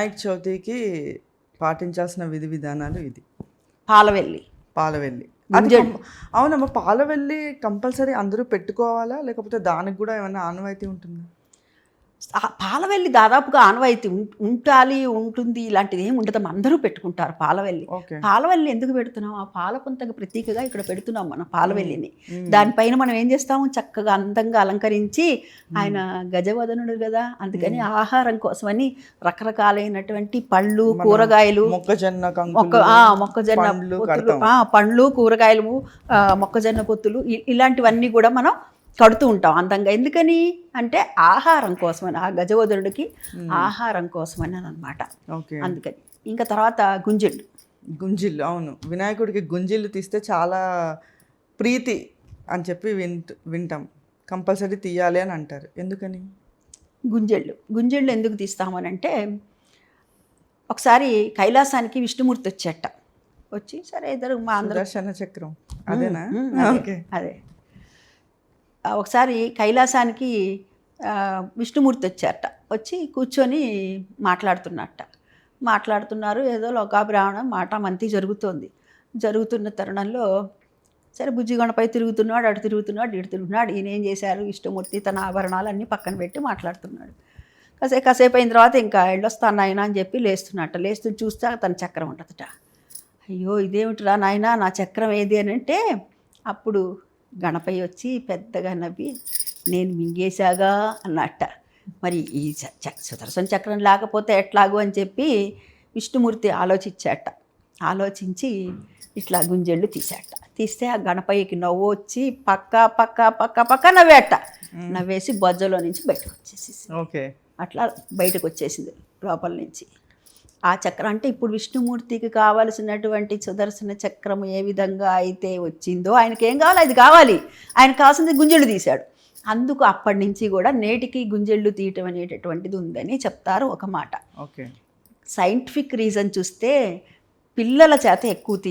వినాయక చవితికి పాటించాల్సిన విధి విధానాలు ఇది. పాలవెల్లి. పాలవెల్లి. అది అవునమ్మా పాలవెల్లి కంపల్సరీ అందరూ పెట్టుకోవాలా? లేకపోతే దానికి కూడా ఏమైనా ఆనవాయితీ ఉంటుందా? పాలవెల్లి దాదాపుగా ఆనవాయితీ ఉం- ఉండాలి ఉంటుంది ఇలాంటిది ఏమి ఉండదు. అందరూ పెట్టుకుంటారు పాలవెల్లి. పాలవెల్లి ఎందుకు పెడుతున్నాం? ఆ పాల పుంతకు ప్రతీకగా ఇక్కడ పెడుతున్నాం మనం పాలవెల్లిని. దానిపైన మనం ఏం చేస్తాము? చక్కగా అందంగా అలంకరించి ఆయన గజవదనుడు కదా అందుకని ఆహారం కోసమని రకరకాలైనటువంటి పళ్ళు కూరగాయలు మొక్కజొన్న మొక్క కంకులు ఆ, మొక్కజొన్న పండ్లు కూరగాయలు ఆ, మొక్కజొన్న పొత్తులు ఇలాంటివన్నీ కూడా మనం కడుతూ ఉంటాం అందంగా. ఎందుకని? అంటే ఆహారం కోసమని ఆ గజవదనుడికి ఆహారం కోసమని అనమాట. ఓకే. అందుకని. ఇంకా తర్వాత గుంజెళ్ళు. గుంజిళ్ళు అవును. వినాయకుడికి గుంజిళ్ళు తీస్తే చాలా ప్రీతి అని చెప్పి వింట వింటాం. కంపల్సరీ తీయాలి అని అంటారు. ఎందుకని? గుంజెళ్ళు. గుంజెళ్ళు ఎందుకు తీస్తామనంటే ఒకసారి కైలాసానికి విష్ణుమూర్తి వచ్చేట. వచ్చి సరే ఇద్దరు మా అందరూ సుదర్శన చక్రం. అదేనా? ఓకే. అదే. ఒకసారి కైలాసానికి విష్ణుమూర్తి వచ్చారట. వచ్చి కూర్చొని మాట్లాడుతున్నట్ట మాట్లాడుతున్నారు ఏదో లోకాభిరావణం మాట మంతి జరుగుతోంది. జరుగుతున్న తరుణంలో సరే బుజ్జిగొండపై తిరుగుతున్నాడు అటు తిరుగుతున్నాడు ఇటు తిరుగుతున్నాడు ఈయన ఏం చేశారు? విష్ణుమూర్తి తన ఆభరణాలన్నీ పక్కన పెట్టి మాట్లాడుతున్నాడు. కాసేపు కాసేపు అయిన తర్వాత ఇంకా వెళ్ళొస్తాను నాయన అని చెప్పి లేస్తున్నట్ట లేస్తూ చూస్తే తన చక్రం ఉంటుందట. అయ్యో ఇదేమిటిరా నాయన నా చక్రం ఏది అని అంటే అప్పుడు గణపయ్య వచ్చి పెద్దగా నవ్వి నేను మింగేశాగా అన్నట్ట. మరి ఈ సుదర్శన చక్రం లేకపోతే ఎట్లాగో అని చెప్పి విష్ణుమూర్తి ఆలోచించాట. ఆలోచించి ఇట్లా గుంజెళ్ళు తీసాట తీస్తే ఆ గణపయ్యకి నవ్వు వచ్చి పక్క పక్క పక్క పక్క నవ్వేట. నవ్వేసి బొజ్జలో నుంచి బయటకు వచ్చేసేసి ఓకే. అట్లా బయటకు వచ్చేసింది లోపల నుంచి. ఆ చక్రం అంటే ఇప్పుడు విష్ణుమూర్తికి కావలసినటువంటి సుదర్శన చక్రం ఏ విధంగా అయితే వచ్చిందో ఆయనకి ఏం కావాలి? అది కావాలి. ఆయన కావాల్సింది గుంజెళ్ళు తీశాడు. అందుకు అప్పటి నుంచి కూడా నేటికి గుంజెళ్ళు తీయటం అనేటటువంటిది ఉందని చెప్తారు ఒక మాట. ఓకే. సైంటిఫిక్ రీజన్ చూస్తే పిల్లల చేత ఎక్కువ తీ